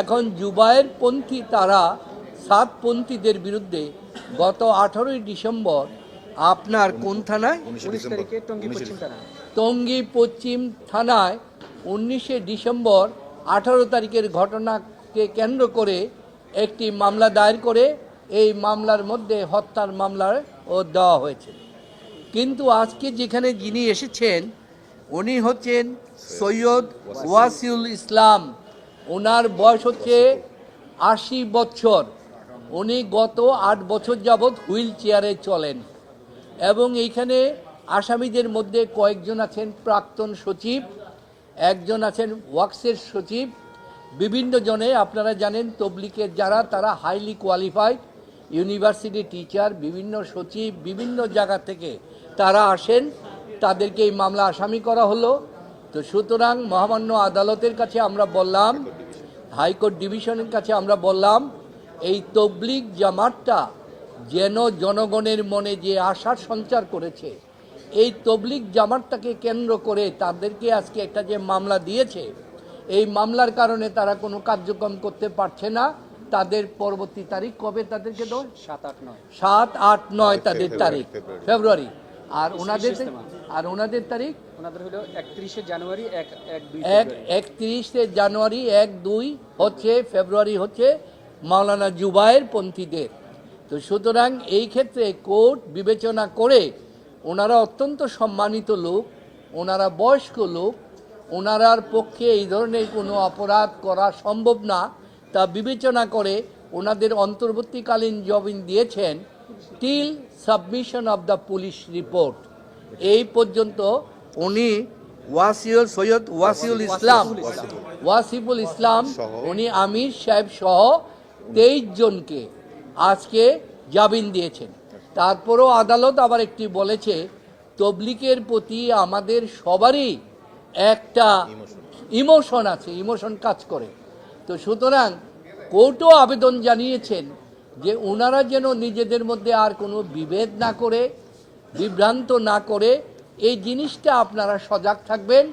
এখন জুবায়ের পন্থী তারা সাতপন্থীদের বিরুদ্ধে গত আঠারোই ডিসেম্বর আপনার কোন থানায়? উনিশ তারিখে টঙ্গী পশ্চিম থানা টঙ্গী পশ্চিম থানায় উনিশে ডিসেম্বর আঠারো তারিখের ঘটনাকে কেন্দ্র করে একটি মামলা দায়ের করে এই মামলার মধ্যে হত্যার মামলার ও দেওয়া হয়েছে। কিন্তু আজকে যেখানে যিনি এসেছেন উনি হচ্ছেন সৈয়দ ওয়াসিউল ইসলাম। ওনার বয়স হচ্ছে আশি বছর। উনি গত আট বছর যাবৎ হুইল চেয়ারে চলেন এবং এইখানে আসামিদের মধ্যে কয়েকজন আছেন প্রাক্তন সচিব, একজন আছেন ওয়াক্সের সচিব। বিভিন্ন জনে আপনারা জানেন তবলিকের যারা, তারা হাইলি কোয়ালিফাইড ইউনিভার্সিটি টিচার বিভিন্ন সচিব, বিভিন্ন জায়গা থেকে তারা আসেন। তাদেরকে এই মামলা আসামি করা হলো। তো সুতরাং মহামান্য আদালতের কাছে আমরা বললাম হাইকোর্ট ডিভিশনের কাছে আমরা বললাম এই তবলিক জামাতটা যেন জনগণের মনে যে আশার সঞ্চার করেছে এই তবলিক জামাতটাকে কেন্দ্র করে তাদেরকে আজকে একটা যে মামলা দিয়েছে এই মামলার কারণে তারা কোনো কার্যক্রম করতে পারছে না। তাদের পরবর্তী তারিখ কবে তাদেরকে দেওয়া সাত আট নয়। সাত আট নয় তাদের তারিখ। ফেব্রুয়ারি। আর ওনাদের। আর ওনাদের তারিখ ওনাদের হলো একত্রিশে জানুয়ারি এক এক। একত্রিশে জানুয়ারি এক দুই হচ্ছে ফেব্রুয়ারি হচ্ছে মাওলানা জুবায়ের পন্থীদের তো সুতরাং এই ক্ষেত্রে কোর্ট বিবেচনা করে ওনারা অত্যন্ত সম্মানিত লোক ওনারা বয়স্ক লোক ওনারার পক্ষে এই ধরনের কোনো অপরাধ করা সম্ভব না তা বিবেচনা করে ওনাদের অন্তর্বর্তীকালীন জমিন দিয়েছেন till submission of the police report এই পর্যন্ত উনি ওয়াসিউল সৈয়দ ওয়াসিউল ইসলাম, ওয়াসিফুল ইসলাম, উনি আমির সাহেব সহ তেইশ জনকে আজকে জামিন দিয়েছেন। তারপরও আদালত আবার একটি বলেছে তবলিকের প্রতি আমাদের সবারই একটা ইমোশন আছে, ইমোশন কাজ করে। তো সুতরাং কোর্টও আবেদন জানিয়েছেন যে ওনারা যেন নিজেদের মধ্যে আর কোনো বিভেদ না করে, বিভ্রান্ত না করে, এই জিনিসটা আপনারা সজাগ থাকবেন।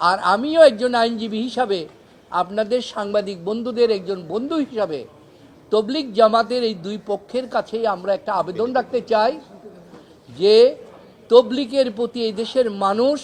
আর আমিও একজন আইনজীবী হিসাবে, আপনাদের সাংবাদিক বন্ধুদের একজন বন্ধু হিসাবে তবলিক জামাতের এই দুই পক্ষের কাছেই আমরা একটা আবেদন রাখতে চাই যে তবলিকের প্রতি এই দেশের মানুষ